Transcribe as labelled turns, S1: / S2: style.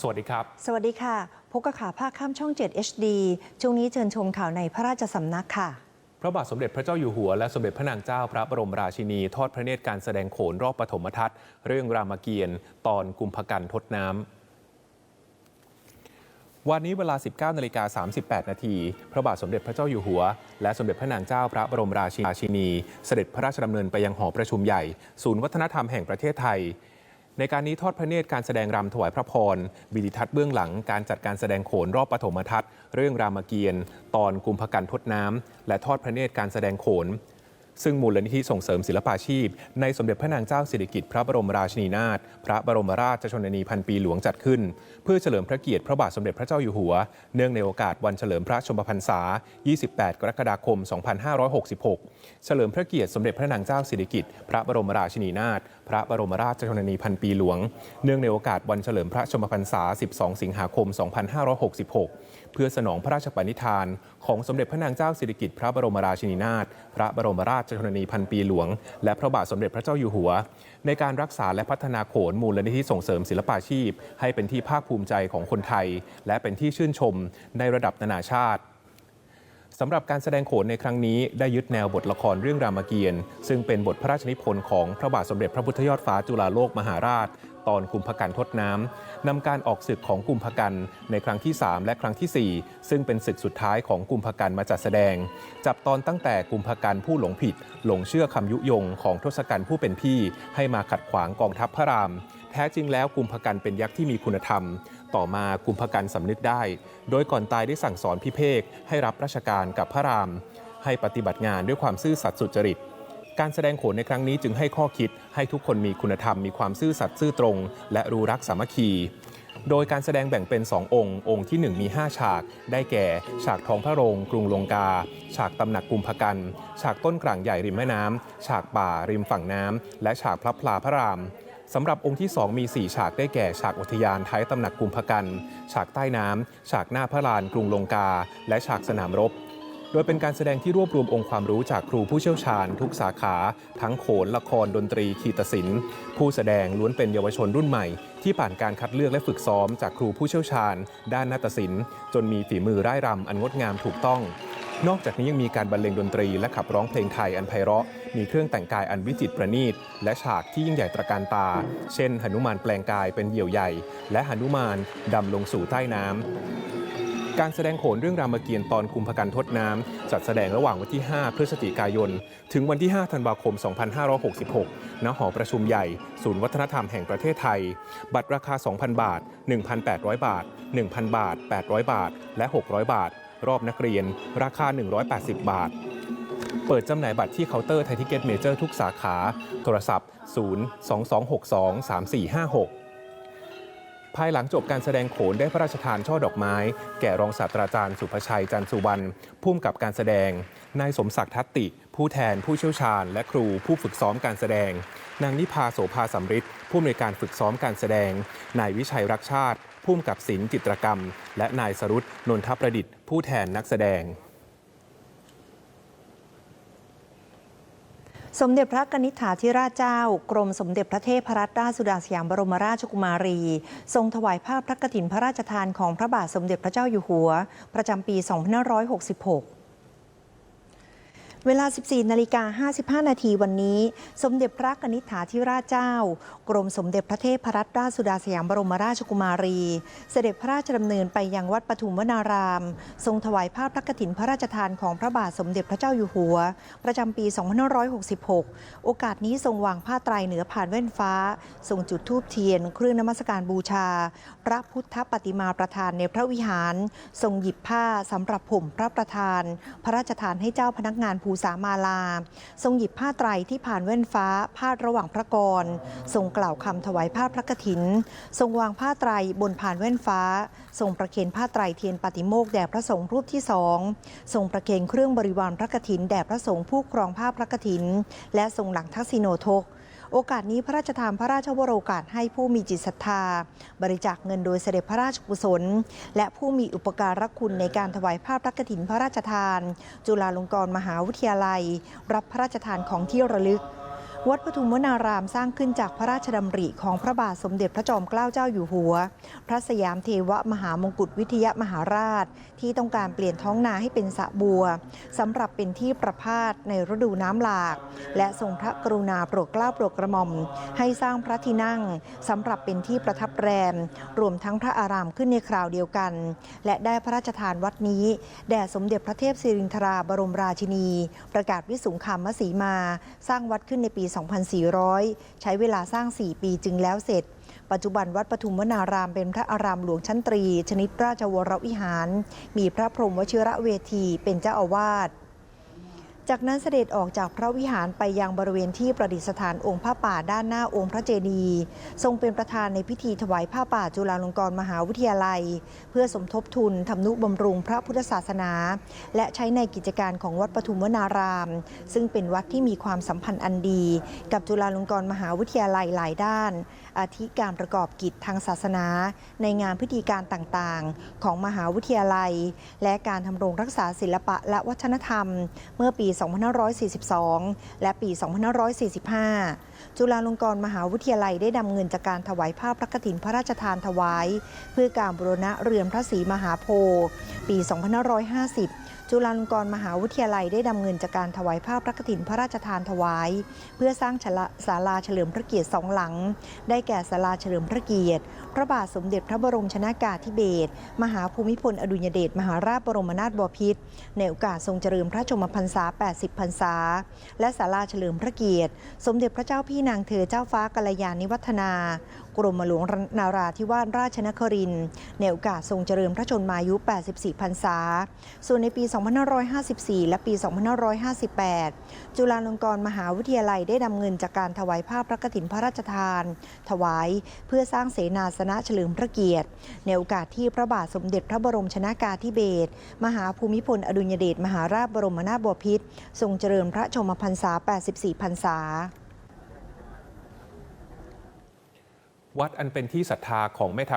S1: สวัสดีครับ
S2: สวัสดีค่ะ พบกับข่าวภาคค่ำช่อง 7 HD ช่วงนี้เชิญชมข่าวในพระราชสำนักค่ะ
S1: พระบาทสมเด็จพระเจ้าอยู่หัวและสมเด็จพระนางเจ้าพระบรมราชินี ทอดพระเนตรการแสดงโขนรอบปฐมทัศน์ เรื่องรามเกียรติ์ตอนกุมภกันทดน้ำวันนี้เวลา 19นาฬิกา38 นาที พระบาทสมเด็จพระเจ้าอยู่หัว และสมเด็จพระนางเจ้าพระบรมราชินี เสด็จพระราชดำเนินไปยังหอประชุมใหญ่ ศูนย์วัฒนธรรมแห่งประเทศไทย ในการนี้ทอดพระเนตรการแสดงรำถวายพระพรบิดิทัศน์เบื้องหลังการจัดการแสดงโขนรอบปฐมทัศน์ เรื่องรามเกียรติ์ตอนกุมภกันทดน้ำและทอดพระเนตรการแสดงโขน ซึ่งมูลนิธิส่งเสริมศิลปาชีพ ในสมเด็จพระนางเจ้าสิริกิติ์พระบรมราชินีนาถพระบรมราชชนนีพันปีหลวงจัดขึ้น เพื่อเฉลิมพระเกียรติพระบาทสมเด็จพระเจ้าอยู่หัว เนื่องในโอกาสวันเฉลิมพระชนมพรรษา 28 กรกฎาคม 2566 เฉลิมพระเกียรติสมเด็จพระนางเจ้าสิริกิติ์พระบรมราชินีนาถพระบรมราชชนนีพันปีหลวง เนื่องในโอกาสวันเฉลิมพระชนมพรรษา 12 สิงหาคม 2566 เพื่อสนองพระราชปณิธาน ของสมเด็จพระนางเจ้าสิริกิติ์พระบรมราชินีนาถพระบรมราชชนนีพันปีหลวง และพระบาทสมเด็จพระเจ้าอยู่หัว ในการรักษาและพัฒนาโขนมูลนิธิส่งเสริมศิลปาชีพ ให้เป็นที่ภาคภูมิใจของคนไทย และเป็นที่ชื่นชมในระดับนานาชาติสำหรับการแสดงโขนในครั้งนี้ได้ยึดแนวบทละครเรื่องรามเกียรติ์ซึ่งเป็นบทพระราชนิพนธ์ของพระบาทสมเด็จพระพุทธยอดฟ้าจุฬาโลกมหาราช ตอนกุมภกันทดน้ำนำการออกศึกของกุมภกันในครั้งที่ 3 และครั้งทีสี่ 4 ซึ่งเป็นศึกสุดท้ายของกุมภกันมาจัดแสดง จับตอนตั้งแต่กุมภกันผู้หลงผิด หลงเชื่อคำยุยงของทศกัณฐ์ผู้เป็นพี่ ให้มาขัดขวางกองทัพพระราม แท้จริงแล้วกุมภกันเป็นยักษ์ที่มีคุณธรรม ต่อมากุมภกันสำนึกได้ โดยก่อนตายได้สั่งสอนพิเภกให้รับราชการกับพระราม ให้ปฏิบัติงานด้วยความซื่อสัตย์สุจริต การแสดงโขนในครั้งนี้จึงให้ข้อคิดให้ทุกคนมีคุณธรรมมีความซื่อสัตย์ซื่อตรง และรู้รักสามัคคีโดยการแสดงแบ่งเป็น 2 องค์ องค์ที่ 1 มี 5 ฉาก ได้แก่ ฉากท้องพระโรง กรุงลงกา ฉากตำหนักกุมภกัน ฉากต้นกลางใหญ่ริมแม่น้ำ ฉากป่าริมฝั่งน้ำ และฉากพระพลาพระรามสำหรับองค์ที่ 2 มี 4 ฉากได้แก่ ฉากอุทยานท้ายตำหนักกุมภกัน ฉากใต้น้ำ ฉากหน้าพระลานกรุงลงกา และฉากสนามรบ โดยเป็นการแสดงที่รวบรวมองค์ความรู้จากครูผู้เชี่ยวชาญ ทุกสาขา ทั้งโขนละครดนตรีคีตศิลป์ผู้แสดงล้วนเป็นเยาวชนรุ่นใหม่ ที่ผ่านการคัดเลือกและฝึกซ้อมจากครูผู้เชี่ยวชาญ ด้านนาฏศิลป์จนมีฝีมือร่ายรำอันงดงามถูกต้อง นอกจากนี้ยังมีการบรรเลงดนตรีและขับร้องเพลงไทยอันไพเราะ มีเครื่องแต่งกายอันวิจิตรประณีต และฉากที่ยิ่งใหญ่ตระการตา เช่นหนุมานแปลงกายเป็นเหยี่ยวใหญ่ และหนุมานดำลงสู่ใต้น้ำ การแสดงโขนเรื่องรามเกียรติ์ตอนกุมภกันทดน้ำจัดแสดงระหว่างวันที่ 5 พฤศจิกายน ถึงวันที่ 5 ธันวาคม 2566 ณ หอประชุมใหญ่ ศูนย์วัฒนธรรมแห่งประเทศไทย บัตรราคา 2,000 บาท 1,800 บาท 1,000 บาท 800 บาท และ 600 บาท รอบนักเรียน ราคา 180 บาทเปิดจำหน่ายบัตรที่เคาน์เตอร์ไทยทิเก็ตเมเจอร์ทุกสาขา โทรศัพท์ 0 2262 3456 ภายหลังจบการแสดงโขนได้พระราชทานช่อดอกไม้ แก่รองศาสตราจารย์สุภชัยจันสุวรรณผู้กำกับการแสดง นายสมศักดิ์ทัตติ ผู้แทนผู้เชี่ยวชาญ และครูผู้ฝึกซ้อมการแสดง นางนิพาโสภาสำริดผู้อำนวยการฝึกซ้อมการแสดง นายวิชัยรักชาติ ผู้กำกับศิลป์จิตรกรรม และนายสรุตนนทประดิษฐ์ผู้แทนนักแสดง
S2: สมเด็จพระกนิษฐาธิราชเจ้า กรมสมเด็จพระเทพรัตนราชสุดาสยามบรมราชกุมารี ทรงถวายภาพพระกฐินพระราชทานของพระบาทสมเด็จพระเจ้าอยู่หัว ประจำปี 2566 เวลา 14 นาฬิกา 55 นาทีวันนี้ สมเด็จพระกนิษฐาธิราชเจ้า กรมสมเด็จพระเทพรัตนราชสุดาสยามบรมราชกุมารี เสด็จพระราชดำเนินไปยังวัดปฐุมวนาราม ทรงถวายภาพพระกฐินพระราชทานของพระบาทสมเด็จพระเจ้าอยู่หัว ประจำปี 2566 โอกาสนี้ทรงวางผ้าไตรเหนือผ่านแว่นฟ้า ทรงจุดธูปเทียน เครื่องนมัสการบูชา พระพุทธปฏิมาประธานในพระวิหาร ทรงหยิบผ้าสำหรับผมพระประธาน พระราชทานให้เจ้าพนักงานภูสามาลา ทรงหยิบผ้าไตรที่ผ่านแว่นฟ้าพาดระหว่างพระกร ทรงกล่าวคำถวายผ้าพระกฐิน ทรงวางผ้าไตรบนผ่านแว่นฟ้า ทรงประเคนผ้าไตรเทียนปฏิโมกแด่พระสงฆ์รูปที่สองทรงประเคนเครื่องบริวารพระกฐินแด่พระสงฆ์ผู้ครองผ้าพระกฐิน และทรงหลังทักษิโนทก โอกาสนี้พระราชทานพระราชวโรกาสให้ผู้มีจิตศรัทธา บริจาคเงินโดยเสด็จพระราชกุศล และผู้มีอุปการะคุณในการถวายภาพระกฐินพระราชทาน จุฬาลงกรณ์มหาวิทยาลัย รับพระราชทานของที่ระลึก วัดปทุมวนารามสร้างขึ้นจากพระราชดำริของพระบาทสมเด็จพระจอมเกล้าเจ้าอยู่หัว พระสยามเทวมหามงกุฎวิทยมหาราช ที่ต้องการเปลี่ยนท้องนาให้เป็นสระบัวสำหรับเป็นที่ประพาสในฤดูน้ำหลาก และทรงพระกรุณาโปรดเกล้าโปรดกระหม่อม ให้สร้างพระที่นั่งสำหรับเป็นที่ประทับแรม รวมทั้งพระอารามขึ้นในคราวเดียวกัน และได้พระราชทานวัดนี้ แด่สมเด็จพระเทพสิรินทราบรมราชินี ประกาศวิสุงคามสีมา สร้างวัดขึ้นในปี2400 ใช้เวลาสร้าง 4 ปีจึงแล้วเสร็จ ปัจจุบันวัดปทุมวนารามเป็นพระอารามหลวงชั้นตรี ชนิดราชวรวิหาร มีพระพรหมวชิระเวทีเป็นเจ้าอาวาส จากนั้นเสด็จออกจากพระวิหารไปยังบริเวณที่ประดิษฐานองค์พระป่าด้านหน้าองค์พระเจดีย์ทรงเป็นประธานในพิธีถวายผ้าป่าจุฬาลงกรณ์มหาวิทยาลัย เพื่อสมทบทุนทำนุบำรุงพระพุทธศาสนา และใช้ในกิจการของวัดปทุมวนาราม ซึ่งเป็นวัดที่มีความสัมพันธ์อันดี กับจุฬาลงกรณ์มหาวิทยาลัยหลายด้าน อาทิการประกอบกิจทางศาสนา ในงานพิธีการต่างๆ ของมหาวิทยาลัย และการทำรงรักษาศิลปะและวัฒนธรรม เมื่อปี 2542 และปี 2545 จุฬาลงกรณ์มหาวิทยาลัยได้นำเงินจากการถวายผ้าพพระกฐินพระราชทานถวาย เพื่อการบูรณะเรือนพระศรีมหาโพธิ์ปี 2550 จุฬาลงกรณ์มหาวิทยาลัยได้นำเงินจากการถวายผ้าพพระกฐินพระราชทานถวาย เพื่อสร้างศาลาเฉลิมพระเกียรติสองหลัง ได้แก่ศาลาเฉลิมพระเกียรติ พระบาทสมเด็จพระบรมชนากาธิเบศรมหาภูมิพลอดุลยเดชมหาราชบรมนาถบพิตรในโอกาสทรงเจริญพระชมพรรษา 80 พรรษา และศาลาเฉลิมพระเกียรติ สมเด็จพระเจ้าพี่นางเธอเจ้าฟ้ากัลยาณิวัฒนากรมหลวงนาราธิวาสราชนครินทร์ในโอกาสทรงเจริญพระชนมายุ 84 พรรษา ส่วนในปี 2554 และปี 2558 จุฬาลงกรณ์มหาวิทยาลัยได้นำเงินจากการถวายผ้าพระกฐินพระราชทาน ถวายเพื่อสร้างเสนาสนะเฉลิมพระเกียรติ ในโอกาสที่พระบาทสมเด็จพระบรมชนากาธิเบศรมหาภูมิพลอดุลยเดชมหาราชบรมนาถบพิตรทรงเจริญพระชมพรรษา 84 พรรษา
S1: วัดอันเป็นที่ศรัทธาของแม่ทัพ